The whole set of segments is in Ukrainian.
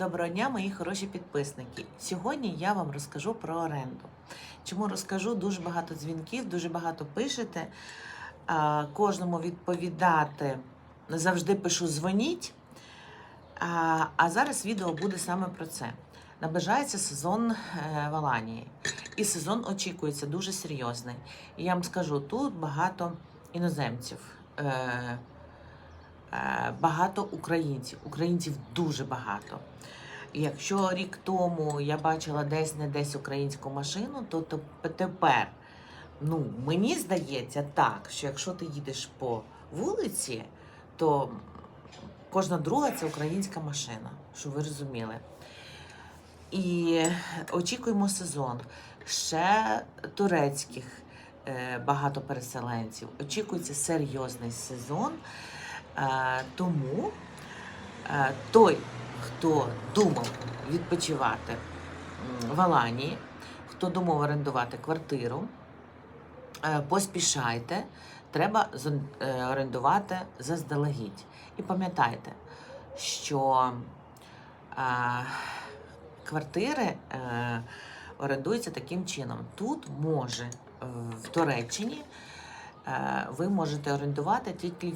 Доброго дня, мої хороші підписники. Сьогодні я вам розкажу про оренду. Чому розкажу? Дуже багато дзвінків, дуже багато пишете. Кожному відповідати завжди пишу дзвоніть. А, зараз відео буде саме про це. Наближається сезон е, в Аланії. І сезон очікується дуже серйозний. І я вам скажу, тут багато іноземців. Е, багато українців. Українців дуже багато. Якщо рік тому я бачила десь не десь українську машину, то тепер ну, мені здається так, що якщо ти їдеш по вулиці, то кожна друга це українська машина, щоб ви розуміли. І очікуємо сезон. Ще турецьких е, багато переселенців. Очікується серйозний сезон. Е, тому е, той, хто думав відпочивати в Аланії, хто думав орендувати квартиру, е, поспішайте, треба орендувати заздалегідь. І пам'ятайте, що квартири орендуються таким чином. Тут може в Туреччині ви можете орендувати тільки.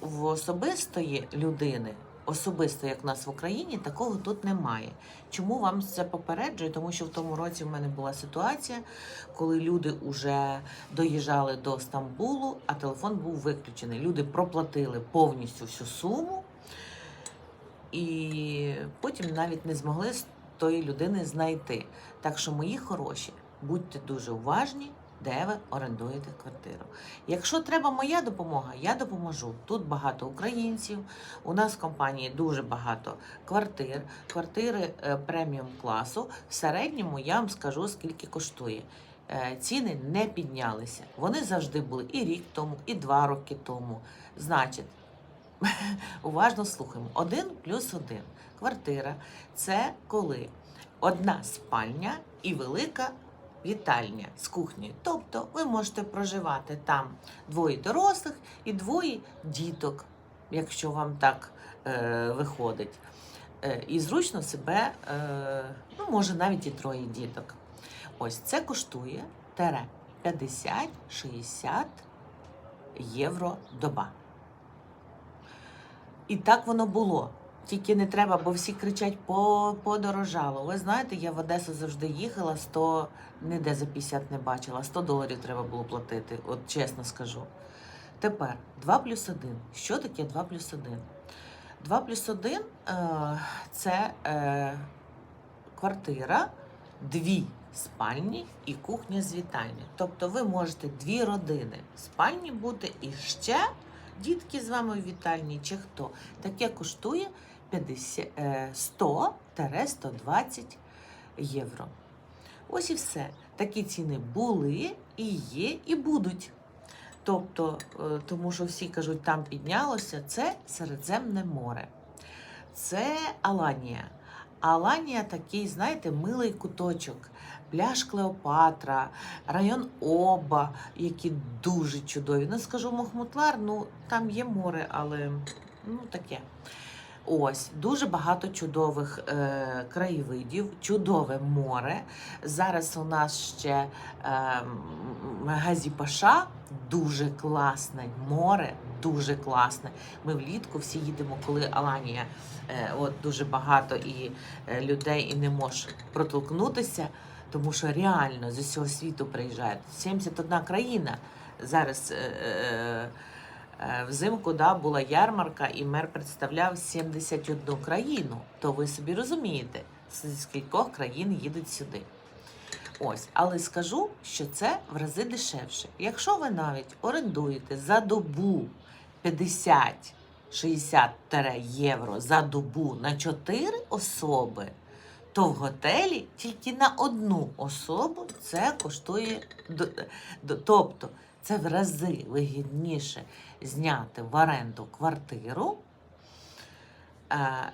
В, в особистої людини, особисто як в нас в Україні, такого тут немає. Чому вам це попереджую? Тому що в тому році в мене була ситуація, коли люди вже доїжджали до Стамбулу, а телефон був виключений. Люди проплатили повністю всю суму. І потім навіть не змогли з тої людини знайти. Так що, мої хороші, будьте дуже уважні, де ви орендуєте квартиру. Якщо треба моя допомога, я допоможу. Тут багато українців. У нас в компанії дуже багато квартир, квартири е, преміум класу. В середньому я вам скажу, скільки коштує. Е, Ціни не піднялися. Вони завжди були і рік тому, і два роки тому. Значить, уважно слухаємо. Один плюс один. Квартира це коли одна спальня і велика вітальня з кухнею. Тобто ви можете проживати там двоє дорослих і двоє діток, якщо вам так е, виходить. Е, і зручно себе, е, ну, може навіть і троє діток. Ось це коштує тере 50-60 євро доба. І так воно було. Тільки не треба, бо всі кричать по, подорожало. Ви знаєте, я в Одесу завжди їхала, 100, ніде за 50 не бачила, 100 доларів треба було платити, от чесно скажу. Тепер 2 плюс 1. Що таке 2 плюс 1? 2 плюс 1 е, це е, квартира, дві спальні і кухня з вітальні. Тобто ви можете дві родини в спальні бути і ще дітки з вами в вітальні чи хто. Таке коштує 50, 100-120 євро. Ось і все. Такі ціни були, і є, і будуть. Тобто, е, тому що всі кажуть, там піднялося, це Середземне море. Це Аланія. Аланія такий, знаєте, милий куточок. Пляж Клеопатра, район Оба, які дуже чудові. Не скажу Мохмутлар, ну там є море, але ну таке. Ось дуже багато чудових е, краєвидів, чудове море. Зараз у нас ще е, м, Газі-Паша, дуже класне море, дуже класне. Ми влітку всі їдемо, коли Аланія е, от дуже багато і е, людей, і не може протолкнутися, тому що реально з усього світу приїжджають 71 країна. Зараз е, е, взимку да, була ярмарка, і мер представляв 71 країну. То ви собі розумієте, з скількох країн їдуть сюди. Ось, але скажу, що це в рази дешевше. Якщо ви навіть орендуєте за добу 50-60 євро за добу на 4 особи, то в готелі тільки на одну особу це коштує. Тобто це в рази вигідніше зняти в оренду квартиру. е,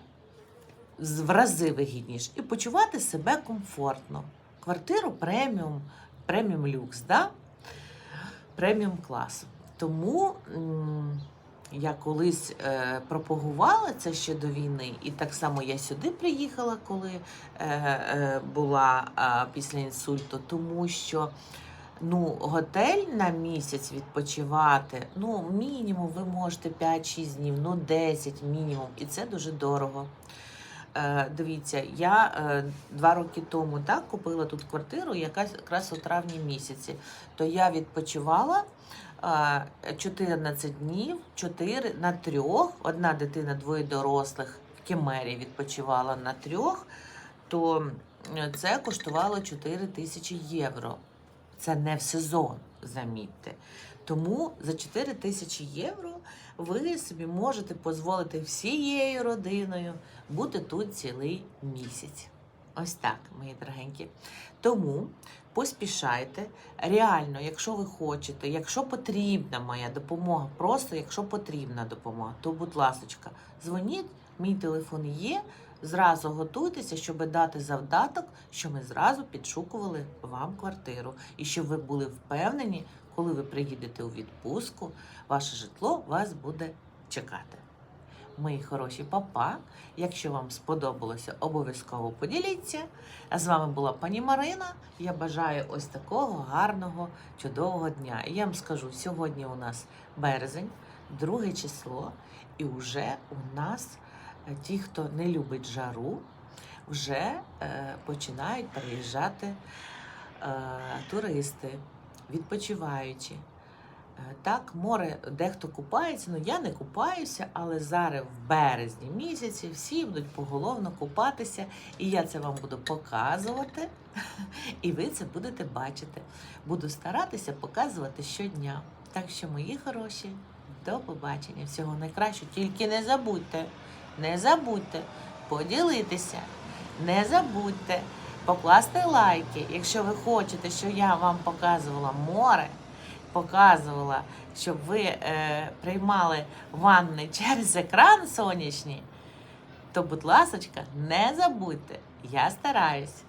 В рази вигідніше і почувати себе комфортно. Квартиру преміум, преміум люкс, да? преміум класу. Тому я колись е, пропагувала це ще до війни, і так само я сюди приїхала, коли е, була після інсульту, тому що ну, готель на місяць відпочивати, ну, мінімум ви можете 5-6 днів, ну 10 мінімум, і це дуже дорого. Е, дивіться, я е, два роки тому так купила тут квартиру, якась якраз у травні місяці. То я відпочивала е, 14 днів, 4 на трьох. Одна дитина, двоє дорослих в Кемері відпочивала на трьох, то е, це коштувало 4 тисячі євро. Це не в сезон, замітьте. Тому за 4 тисячі євро ви собі можете дозволити всією родиною бути тут цілий місяць. Ось так, мої дорогенькі. Тому поспішайте. Реально, якщо ви хочете, якщо потрібна моя допомога, просто якщо потрібна допомога, то, будь ласочка, дзвоніть, мій телефон є. Зразу готуйтеся, щоб дати завдаток, що ми зразу підшукували вам квартиру. І щоб ви були впевнені, коли ви приїдете у відпустку, ваше житло вас буде чекати. Мої хороші папа. Якщо вам сподобалося, обов'язково поділіться. А з вами була пані Марина. Я бажаю ось такого гарного, чудового дня. І я вам скажу, сьогодні у нас березень, друге число, і вже у нас ті, хто не любить жару, вже е, починають приїжджати е, туристи, відпочиваючи. Е, Так, море дехто купається, ну я не купаюся, але зараз в березні місяці всі будуть поголовно купатися, і я це вам буду показувати, і ви це будете бачити. Буду старатися показувати щодня. Так що, мої хороші, до побачення. Всього найкращого. Тільки не забудьте, не забудьте поділитися, не забудьте покласти лайки, якщо ви хочете, щоб я вам показувала море показувала, щоб ви е, приймали ванни через екран сонячний, то, будь ласочка, не забудьте, я стараюсь.